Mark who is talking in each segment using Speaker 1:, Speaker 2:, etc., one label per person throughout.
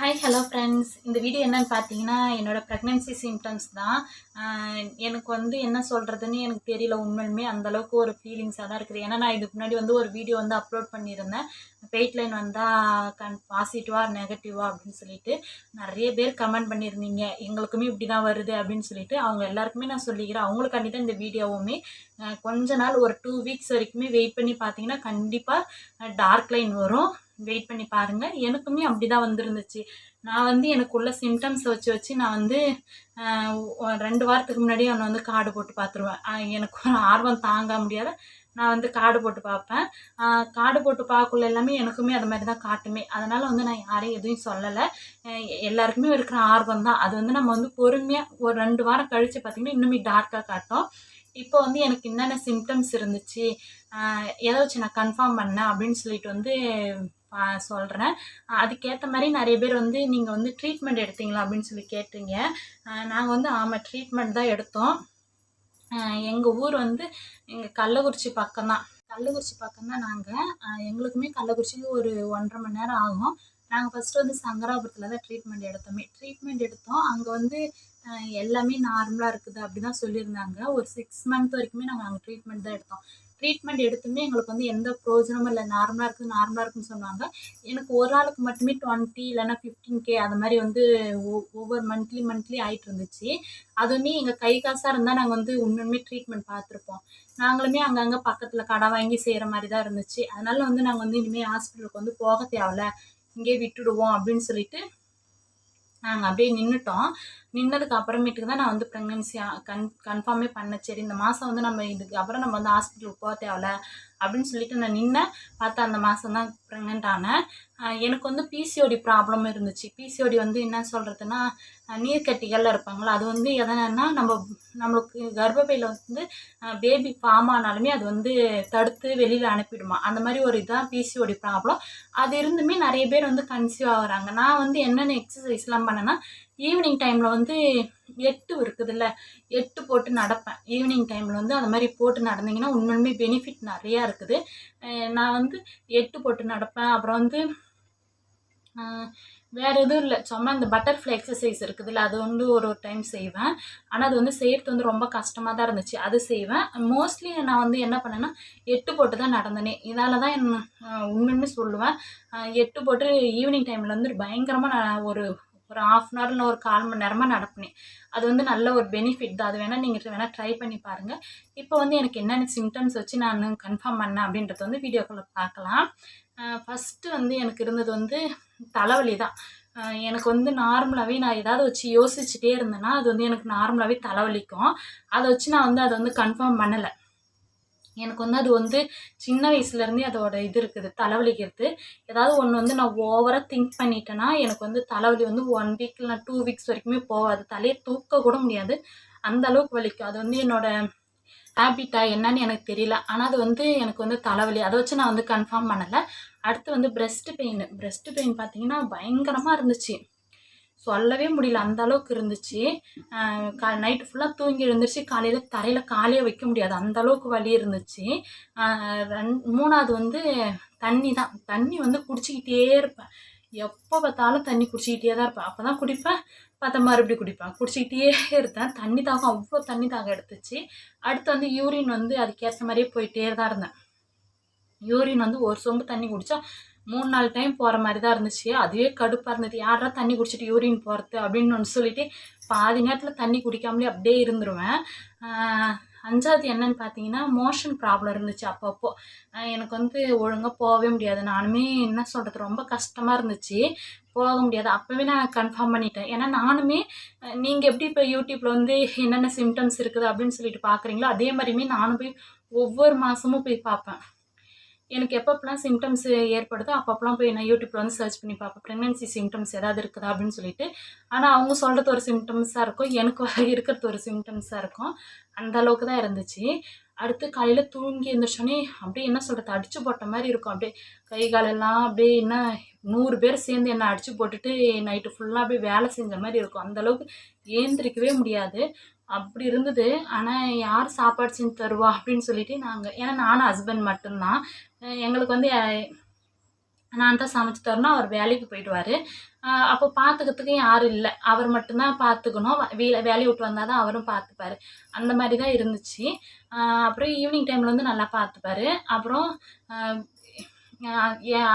Speaker 1: Hi hello friends இந்த video என்னன்னு பார்த்தீங்கன்னா என்னோடய ப்ரெக்னென்சி சிம்டம்ஸ் தான். எனக்கு வந்து என்ன சொல்கிறதுன்னு எனக்கு தெரியல உண்மையுமே அந்தளவுக்கு ஒரு ஃபீலிங்ஸாக தான் இருக்குது. ஏன்னா நான் இதுக்கு முன்னாடி வந்து ஒரு வீடியோ வந்து அப்லோட் பண்ணியிருந்தேன். வெயிட் லைன் வந்தால் கன் பாசிட்டிவாக நெகட்டிவாக அப்படின்னு சொல்லிட்டு நிறைய பேர் கமெண்ட் பண்ணியிருந்தீங்க. எங்களுக்குமே இப்படி தான் வருது அப்படின்னு சொல்லிட்டு அவங்க எல்லாருக்குமே நான் சொல்லிக்கிறேன். அவங்களுக்காண்டி தான் இந்த வீடியோவுமே கொஞ்ச நாள் ஒரு டூ வீக்ஸ் வரைக்குமே வெயிட் பண்ணி பார்த்தீங்கன்னா கண்டிப்பாக டார்க் லைன் வரும். வெயிட் பண்ணி பாருங்கள் எனக்குமே அப்படி தான் வந்துருந்துச்சு. நான் வந்து எனக்குள்ள சிம்டம்ஸை வச்சு வச்சு நான் வந்து ரெண்டு வாரத்துக்கு முன்னாடி அவனை வந்து கார்டு போட்டு பார்த்துருவேன் எனக்கு ஒரு ஆர்வம் தாங்க முடியாத நான் வந்து கார்டு போட்டு பார்ப்பேன் கார்டு போட்டு பார்க்கக்குள்ள எல்லாமே எனக்குமே அது மாதிரி தான் காட்டுமே. அதனால் வந்து நான் யாரையும் எதுவும் சொல்லலை. எல்லாருக்குமே இருக்கிற ஆர்வம் தான். அது வந்து நம்ம வந்து பொறுமையாக ஒரு ரெண்டு வாரம் கழித்து பார்த்திங்கன்னா இன்னுமே டார்க்காக காட்டும். இப்போ வந்து எனக்கு என்னென்ன சிம்டம்ஸ் இருந்துச்சு எதை வச்சு நான் கன்ஃபார்ம் பண்ணேன் அப்படின்னு சொல்லிட்டு வந்து சொல்கிறேன் அதுக்கேற்ற மாதிரி நிறைய பேர் வந்து நீங்கள் வந்து ட்ரீட்மெண்ட் எடுத்தீங்களா அப்படின்னு சொல்லி கேட்டீங்க. நாங்கள் வந்து ஆமாம் ட்ரீட்மெண்ட் தான் எடுத்தோம். எங்கள் ஊர் வந்து எங்கள் கள்ளக்குறிச்சி பக்கம்தான் கள்ளக்குறிச்சி பக்கம்தான் நாங்கள் எங்களுக்குமே கள்ளக்குறிச்சிக்கு ஒரு ஒன்றரை மணி நேரம் ஆகும். நாங்கள் ஃபஸ்ட்டு வந்து சங்கராபுரத்தில் தான் ட்ரீட்மெண்ட் எடுத்தோமே. ட்ரீட்மெண்ட் எடுத்தோம். அங்கே வந்து எல்லாமே நார்மலாக இருக்குது அப்படி தான் சொல்லியிருந்தாங்க. ஒரு சிக்ஸ் மந்த் வரைக்குமே நாங்கள் அங்கே ட்ரீட்மெண்ட் தான் எடுத்தோம். ட்ரீட்மெண்ட் எடுத்துமே எங்களுக்கு வந்து எந்த ப்ரோஜனமும் இல்லை. நார்மலாக இருக்குது நார்மலாக இருக்குன்னு சொன்னாங்க. எனக்கு ஒரு ஆளுக்கு மட்டுமே டுவெண்ட்டி இல்லைன்னா ஃபிஃப்டீன் கே அது மாதிரி வந்து ஒ- ஒவ்வொரு மந்த்லி மந்த்லி ஆகிட்டு இருந்துச்சு. அதுவுமே எங்கள் கை காசாக இருந்தால் நாங்கள் வந்து உண்மையுமே ட்ரீட்மெண்ட் பார்த்துருப்போம். நாங்களுமே அங்கங்கே பக்கத்தில் கடை வாங்கி செய்கிற மாதிரி தான் இருந்துச்சு. அதனால வந்து நாங்கள் வந்து இனிமேல் ஹாஸ்பிட்டலுக்கு வந்து போக தேவையில்ல. இங்கேயே விட்டுடுவோம் அப்படின்னு சொல்லிட்டு நாங்கள் அப்படியே நின்றுட்டோம் நின்னதுக்கு அப்புறமேட்டுக்கு தான் நான் வந்து ப்ரெக்னென்சியாக கன் கன்ஃபார்மே பண்ணேன். சரி இந்த மாதம் வந்து நம்ம இதுக்கு அப்புறம் நம்ம வந்து ஹாஸ்பிட்டலுக்கு போக தேவையில்ல அப்படின்னு சொல்லிட்டு நான் நின்னேன். பார்த்தா அந்த மாதம் தான் ப்ரெக்னென்ட் ஆனேன். எனக்கு வந்து பிசிஓடி ப்ராப்ளம் இருந்துச்சு. பிசிஓடி வந்து என்ன சொல்கிறதுனா நீர்க்கட்டிகள்ல இருப்பாங்களா அது வந்து எதனா நம்ம நம்மளுக்கு கர்ப்பப்பையில் வந்து பேபி ஃபார்ம் ஆனாலுமே அது வந்து தடுத்து வெளியில் அனுப்பிடுமா? அந்த மாதிரி ஒரு இதுதான் பிசிஓடி ப்ராப்ளம் அது இருந்துமே நிறைய பேர் வந்து கன்சீவ் ஆகுறாங்க. நான் வந்து என்னென்ன எக்ஸசைஸ்லாம் பண்ணேன்னா ஈவினிங் டைமில் வந்து வந்து எட்டு இருக்குதுல்ல எட்டு போட்டு நடப்பேன். ஈவினிங் டைமில் வந்து அந்த மாதிரி போட்டு நடந்தீங்கன்னா உண்மையுமே பெனிஃபிட் நிறையா இருக்குது. நான் வந்து எட்டு போட்டு நடப்பேன். அப்புறம் வந்து வேறு வேற எதுவும் இல்லை. சும்மா இந்த பட்டர்ஃப்ளை எக்ஸசைஸ் இருக்குதுல்ல அது வந்து ஒரு ஒரு டைம் செய்வேன். ஆனால் அது வந்து செய்கிறது வந்து ரொம்ப கஷ்டமாக தான் இருந்துச்சு. அது செய்வேன். மோஸ்ட்லி நான் வந்து என்ன பண்ணேன்னா எட்டு போட்டு தான் நடந்தனே. இதால் தான் என் உண்மைன்னு சொல்லுவேன். எட்டு போட்டு ஈவினிங் டைமில் வந்து பயங்கரமாக நான் ஒரு ஒரு ஆஃப் அன் ஹவர் இல்லை ஒரு கால் மணி நேரமாக நடப்பினேன். அது வந்து நல்ல ஒரு பெனிஃபிட் தான். அது வேணால் நீங்கள் வேணால் ட்ரை பண்ணி பாருங்கள் இப்போ வந்து எனக்கு என்னென்ன சிம்டம்ஸ் வச்சு நான் கன்ஃபார்ம் பண்ணேன் அப்படின்றத வந்து வீடியோக்குள்ளே பார்க்கலாம். ஃபஸ்ட்டு வந்து எனக்கு இருந்தது வந்து தலைவலி தான். எனக்கு வந்து நார்மலாகவே நான் ஏதாவது வச்சு யோசிச்சுட்டே இருந்தேன்னா அது வந்து எனக்கு நார்மலாகவே தலைவலிக்கும். அதை வச்சு நான் வந்து அதை வந்து கன்ஃபார்ம் பண்ணலை. எனக்கு வந்து அது வந்து சின்ன வயசுலேருந்தே அதோட இது இருக்குது தலைவலிக்கிறது. ஏதாவது ஒன்று வந்து நான் ஓவராக திங்க் பண்ணிட்டேன்னா எனக்கு வந்து தலைவலி வந்து ஒன் வீக் இல்லை டூ வீக்ஸ் வரைக்குமே போகாது. தலையை தூக்க கூட முடியாது. அந்த அளவுக்கு வலிக்கும். அது வந்து என்னோட ஹேபிட்டா என்னன்னு எனக்கு தெரியல. ஆனால் அது வந்து எனக்கு வந்து தலைவலி. அதை வச்சு நான் வந்து கன்ஃபார்ம் பண்ணலை. அடுத்து வந்து பிரெஸ்ட் பெயின் பிரெஸ்ட் பெயின் பார்த்தீங்கன்னா பயங்கரமாக இருந்துச்சு. சொல்லவே முடியல. அந்த அளவுக்கு இருந்துச்சு. கா நைட்டு ஃபுல்லாக தூங்கி இருந்துருச்சு காலையில் தரையில் காலையே வைக்க முடியாது. அந்த அளவுக்கு வலி இருந்துச்சு. ரெண் மூணாவது வந்து தண்ணி தான். தண்ணி வந்து குடிச்சிக்கிட்டே இருப்பேன். எப்போ பார்த்தாலும் தண்ணி குடிச்சிக்கிட்டே தான் இருப்பேன். அப்போ தான் குடிப்பேன். பார்த்தா மறுபடியும் குடிப்பேன். குடிச்சிக்கிட்டே இருந்தேன் தண்ணி தாகம் அவ்வளோ தண்ணி தாகம் எடுத்துச்சு. அடுத்து வந்து யூரின் வந்து அதுக்கேற்ற மாதிரியே போயிட்டே தான் இருந்தேன். யூரின் வந்து ஒரு சொம்பு தண்ணி குடித்தா மூணு நாலு டைம் போகிற மாதிரி தான் இருந்துச்சு. அதுவே கடுப்பாக இருந்தது. யாரா தண்ணி குடிச்சிட்டு யூரின் போகிறது அப்படின்னு ஒன்று சொல்லிட்டு பாதி நேரத்தில் தண்ணி குடிக்காமலே அப்படியே இருந்துருவேன். அஞ்சாவது என்னன்னு பார்த்தீங்கன்னா மோஷன் ப்ராப்ளம் இருந்துச்சு அப்பப்போ. எனக்கு வந்து ஒழுங்காக போகவே முடியாது. நானுமே என்ன சொல்கிறது ரொம்ப கஷ்டமாக இருந்துச்சு. போக முடியாது. அப்போவே நான் கன்ஃபார்ம் பண்ணிட்டேன். ஏன்னா நானுமே நீங்கள் எப்படி இப்போ யூடியூப்பில் வந்து என்னென்ன சிம்டம்ஸ் இருக்குது அப்படின்னு சொல்லிட்டு பார்க்குறீங்களோ அதே மாதிரியுமே நானும் போய் ஒவ்வொரு மாதமும் போய் பார்ப்பேன். எனக்கு எப்பப்பெல்லாம் சிம்டம்ஸ் ஏற்படுதோ அப்பப்பெல்லாம் போய் நான் யூடியூப்பில் வந்து சர்ச் பண்ணி பார்ப்பேன். ப்ரெக்னென்சி சிம்டம்ஸ் ஏதாவது இருக்குதா அப்படின்னு சொல்லிட்டு. ஆனால் அவங்க சொல்கிறது ஒரு சிம்டம்ஸாக இருக்கும். எனக்கு இருக்கிறது ஒரு சிம்டம்ஸாக இருக்கும். அந்த அளவுக்கு தான் இருந்துச்சு. அடுத்து காலையில் தூங்கி எழுந்திரிச்சோன்னே அப்படியே என்ன சொல்கிறது அடிச்சு போட்ட மாதிரி இருக்கும். அப்படியே கை காலெல்லாம் அப்படியே என்ன நூறு பேர் சேர்ந்து என்னை அடிச்சு போட்டுட்டு நைட்டு ஃபுல்லாக அப்படியே வேலை செஞ்ச மாதிரி இருக்கும். அந்த அளவுக்கு ஏந்திரிக்கவே முடியாது. அப்படி இருந்தது. ஆனால் யார் சாப்பாடு செஞ்சு தருவா? அப்படின்னு சொல்லிட்டு நாங்கள் ஏன்னா நானும் ஹஸ்பண்ட் மட்டும்தான். எங்களுக்கு வந்து நான் தான் சமைச்சு தரணும். அவர் வேலைக்கு போயிடுவார். அப்போ பார்த்துக்கிறதுக்கு யாரும் இல்லை. அவர் மட்டும்தான் பார்த்துக்கணும் வீ- வேலையை விட்டு வந்தால் தான் அவரும் பார்த்துப்பாரு அந்த மாதிரி தான் இருந்துச்சு. அப்புறம் ஈவினிங் டைமில் வந்து நல்லா பார்த்துப்பாரு அப்புறம்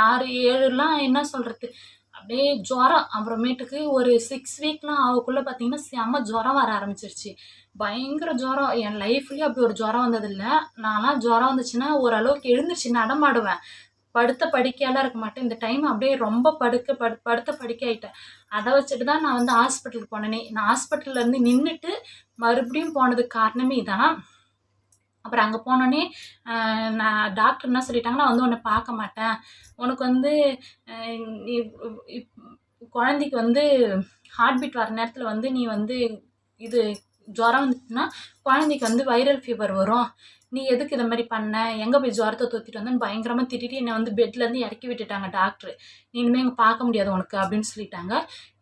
Speaker 1: ஆறு ஏழுலாம் என்ன சொல்கிறது அப்படியே ஜுரம் அப்புறமேட்டுக்கு ஒரு சிக்ஸ் வீக்லாம் ஆகக்குள்ளே பார்த்தீங்கன்னா செம்ம ஜுரம் வர ஆரம்பிச்சிருச்சு. பயங்கர ஜுரம் என் லைஃப்லேயும் அப்படி ஒரு ஜுரம் வந்ததில்லை. நான்லாம் ஜுரம் வந்துச்சுன்னா ஓரளவுக்கு எழுந்துருச்சு நடமாடுவேன். படுத்த படுக்கையெல்லாம் இருக்க மாட்டேன். இந்த டைம் அப்படியே ரொம்ப படுக்க படு படுத்த படுக்கை ஆகிட்டேன் அதை வச்சுட்டு தான் நான் வந்து ஹாஸ்பிட்டலுக்கு போனேனே. நான் ஹாஸ்பிட்டல்லேருந்து நின்றுட்டு மறுபடியும் போனதுக்கு காரணமே இதான். அப்புறம் அங்கே போனோடனே நான் டாக்டர் என்ன சொல்லிட்டாங்கன்னா வந்து உன்னை பார்க்க மாட்டேன். உனக்கு வந்து இப்- குழந்தைக்கு வந்து ஹார்ட் பீட் வர நேரத்தில் வந்து நீ வந்து இது ஜுரம் வந்துச்சுன்னா குழந்தைக்கு வந்து வைரல் ஃபீவர் வரும். நீ எதுக்கு இதை மாதிரி பண்ண? எங்கே போய் ஜுரத்தை தொத்திட்டு வந்தேன்னு பயங்கரமாக திட்டிட்டு என்னை வந்து பெட்லேருந்து இறக்கி விட்டுட்டாங்க டாக்டர் நீ இனிமேல் இங்கே பார்க்க முடியாது உனக்கு அப்படின்னு சொல்லிட்டாங்க.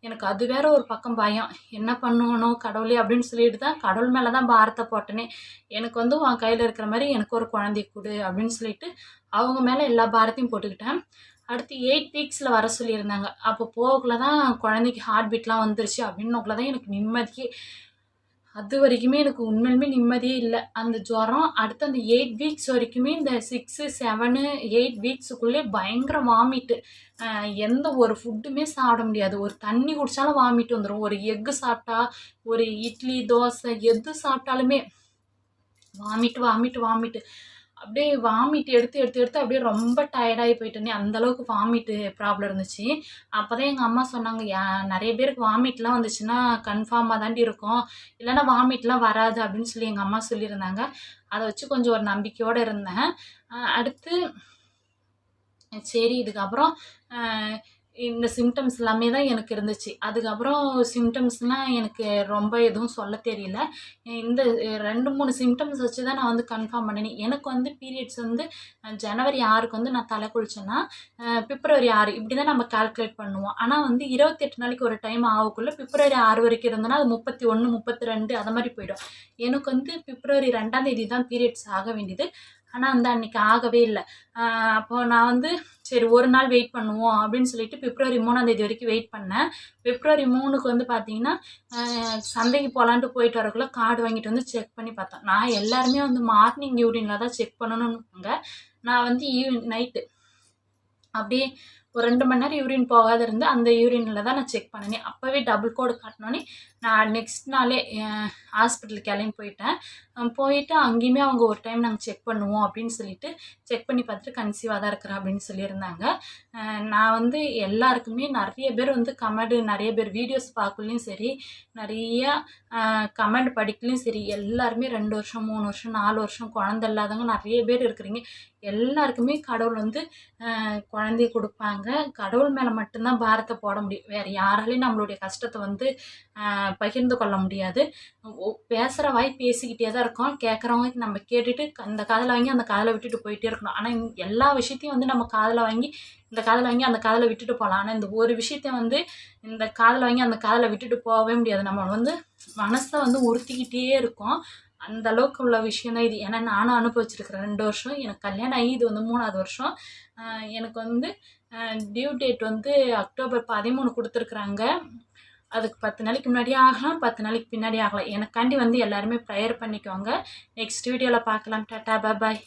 Speaker 1: எனக்கு அது வேற ஒரு பக்கம் பயம். என்ன பண்ணணும் கடவுளே அப்படின்னு சொல்லிட்டு தான் கடவுள் மேலே தான் பாரத்தை போட்டனே. எனக்கு வந்து உன் கையில் இருக்கிற மாதிரி எனக்கு ஒரு குழந்தை கொடு அப்படின்னு சொல்லிட்டு அவங்க மேலே எல்லா பாரத்தையும் போட்டுக்கிட்டேன். அடுத்து எயிட் வீக்ஸில் வர சொல்லியிருந்தாங்க. அப்போ போகக்குள்ள தான் குழந்தைக்கு ஹார்ட் பீட்லாம் வந்துருச்சு. அப்படின்னக்குள்ள தான் எனக்கு நிம்மதியே அது வரைக்குமே எனக்கு உண்மையிலுமே நிம்மதியே இல்லை. அந்த ஜுரம் அடுத்து அந்த எயிட் வீக்ஸ் வரைக்குமே இந்த சிக்ஸு செவனு எயிட் வீக்ஸுக்குள்ளே பயங்கர வாமிட்டு எந்த ஒரு ஃபுட்டுமே சாப்பிட முடியாது. ஒரு தண்ணி குடித்தாலும் வாமிட் வந்துடும் ஒரு எக்கு சாப்பிட்டா ஒரு இட்லி தோசை எது சாப்பிட்டாலுமே வாமிட்டு வாமிட்டு வாமிட்டு அப்படியே வாமிட் எடுத்து எடுத்து எடுத்து அப்படியே ரொம்ப டயர்டாகி போயிட்டேனே அந்தளவுக்கு வாமிட்டு ப்ராப்ளம் இருந்துச்சு. அப்போ தான் எங்கள் அம்மா சொன்னாங்க நிறைய பேருக்கு வாமிட்லாம் வந்துச்சுன்னா கன்ஃபார்மாக தாண்டி இருக்கும். இல்லைன்னா வாமிட்லாம் வராது அப்படின்னு சொல்லி எங்கள் அம்மா சொல்லியிருந்தாங்க. அதை வச்சு கொஞ்சம் ஒரு நம்பிக்கையோடு இருந்தேன். அடுத்து சரி இதுக்கப்புறம் இந்த சிம்டம்ஸ் எல்லாமே தான் எனக்கு இருந்துச்சு. அதுக்கப்புறம் சிம்டம்ஸ்லாம் எனக்கு ரொம்ப எதுவும் சொல்ல தெரியல. இந்த ரெண்டு மூணு சிம்டம்ஸ் வச்சு தான் நான் வந்து கன்ஃபார்ம் பண்ணினேன். எனக்கு வந்து பீரியட்ஸ் வந்து ஜனவரி ஆறுக்கு வந்து நான் தலை குளிச்சேன்னா பிப்ரவரி ஆறு இப்படி தான் நம்ம கால்குலேட் பண்ணுவோம். ஆனால் வந்து இருபத்தெட்டு நாளைக்கு ஒரு டைம் ஆகக்குள்ளே பிப்ரவரி ஆறு வரைக்கும் இருந்ததுன்னா அது முப்பத்தி ஒன்று முப்பத்தி ரெண்டு அது மாதிரி போயிடும். எனக்கு வந்து பிப்ரவரி ரெண்டாம் தேதி தான் பீரியட்ஸ் ஆக வேண்டியது. ஆனால் வந்து அன்றைக்கி ஆகவே இல்லை. அப்போது நான் வந்து சரி ஒரு நாள் வெயிட் பண்ணுவோம் அப்படின்னு சொல்லிட்டு பிப்ரவரி மூணாந்தேதி வரைக்கும் வெயிட் பண்ணேன். பிப்ரவரி மூணுக்கு வந்து பார்த்தீங்கன்னா சந்தைக்கு போகலான்ட்டு போயிட்டு வரக்குள்ளே கார்டு வாங்கிட்டு வந்து செக் பண்ணி பார்த்தேன். நான் எல்லாருமே வந்து மார்னிங் யூரினில் தான் செக் பண்ணணும்னுங்க. நான் வந்து ஈவினிங் நைட்டு அப்படியே ஒரு ரெண்டு மணி நேரம் யூரின் போகாத இருந்து அந்த யூரினில் தான் நான் செக் பண்ணினேன் அப்போவே டபுள் கோடு காட்டினோன்னே நான் நெக்ஸ்ட் நாளே ஹாஸ்பிட்டலுக்கு கிளம்பி போயிட்டேன். போயிட்டு அங்கேயுமே அவங்க ஒரு டைம் நாங்கள் செக் பண்ணுவோம் அப்படின்னு சொல்லிட்டு செக் பண்ணி பார்த்துட்டு கன்சீவாக தான் இருக்கிறேன் அப்படின்னு சொல்லியிருந்தாங்க. நான் வந்து எல்லாருக்குமே நிறைய பேர் வந்து கமெண்ட் நிறைய பேர் வீடியோஸ் பார்க்கலையும் சரி நிறைய கமெண்ட் படிக்கலையும் சரி எல்லாருமே ரெண்டு வருஷம் மூணு வருஷம் நாலு வருஷம் குழந்தை இல்லாதவங்க நிறைய பேர் இருக்கிறீங்க. எல்லாருக்குமே கடவுள் வந்து குழந்தைய கொடுப்பாங்க. கடவுள் மேலே மட்டும்தான் பாரத்தை போட முடியும். வேறு யாராலையும் நம்மளுடைய கஷ்டத்தை வந்து பகிர்ந்து கொள்ள முடியாது. பேசுகிற வாய் பேசிக்கிட்டே தான் இருக்கோம். கேட்குறவங்க நம்ம கேட்டுட்டு அந்த காதில் வாங்கி அந்த காதில் விட்டுட்டு போயிட்டே இருக்கணும். ஆனால் எல்லா விஷயத்தையும் வந்து நம்ம காதில் வாங்கி இந்த காதில் வாங்கி அந்த காதில் விட்டுட்டு போகலாம் ஆனால் இந்த ஒரு விஷயத்த வந்து இந்த காதில் வாங்கி அந்த காதில் விட்டுட்டு போகவே முடியாது. நம்ம வந்து மனசை வந்து உறுத்திக்கிட்டே இருக்கோம். அந்த அளவுக்கு உள்ள விஷயம் தான் இது. ஏன்னா நானும் அனுபவிச்சிருக்கிறேன் ரெண்டு வருஷம். எனக்கு கல்யாணம் ஆகி இது வந்து மூணாவது வருஷம். எனக்கு வந்து டியூ டேட் வந்து அக்டோபர் பதிமூணு கொடுத்துருக்குறாங்க. அதுக்கு பத்து நாளைக்கு முன்னாடியே ஆகலாம் பத்து நாளைக்கு பின்னாடி ஆகலாம். எனக்காண்டி வந்து எல்லாருமே ப்ரேயர் பண்ணிக்கோங்க. நெக்ஸ்ட் வீடியோவில் பார்க்கலாம். டாட்டா பாய்